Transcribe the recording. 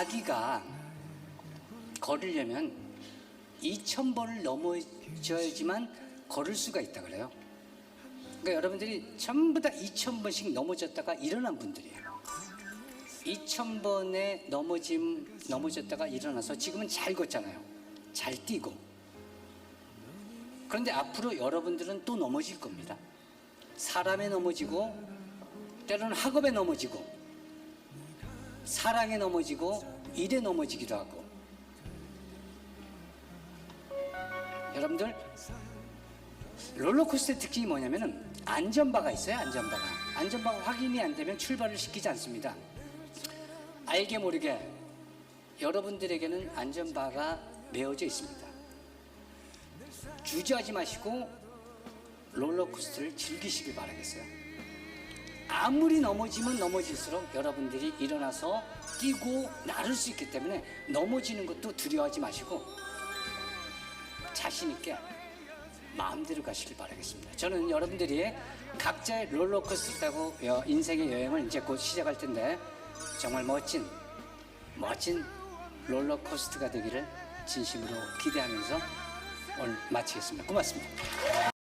아기가 걸으려면 2,000번을 넘어져야지만 걸을 수가 있다 그래요. 그러니까 여러분들이 전부 다 2,000번씩 넘어졌다가 일어난 분들이에요. 2,000번에 넘어짐, 넘어졌다가 일어나서 지금은 잘 걷잖아요. 잘 뛰고. 그런데 앞으로 여러분들은 또 넘어질 겁니다. 사람에 넘어지고, 때로는 학업에 넘어지고, 사랑에 넘어지고, 일에 넘어지기도 하고. 여러분들, 롤러코스터의 특징이 뭐냐면은 안전바가 있어요, 안전바가. 안전바가 확인이 안 되면 출발을 시키지 않습니다. 알게 모르게 여러분들에게는 안전바가 메어져 있습니다. 주저하지 마시고 롤러코스터를 즐기시길 바라겠어요. 아무리 넘어지면 넘어질수록 여러분들이 일어나서 뛰고 나를 수 있기 때문에 넘어지는 것도 두려워하지 마시고 자신 있게 마음대로 가시길 바라겠습니다. 저는 여러분들이 각자의 롤러코스터 타고 여- 인생의 여행을 이제 곧 시작할 텐데 정말 멋진 멋진 롤러코스터가 되기를 진심으로 기대하면서 오늘 마치겠습니다. 고맙습니다.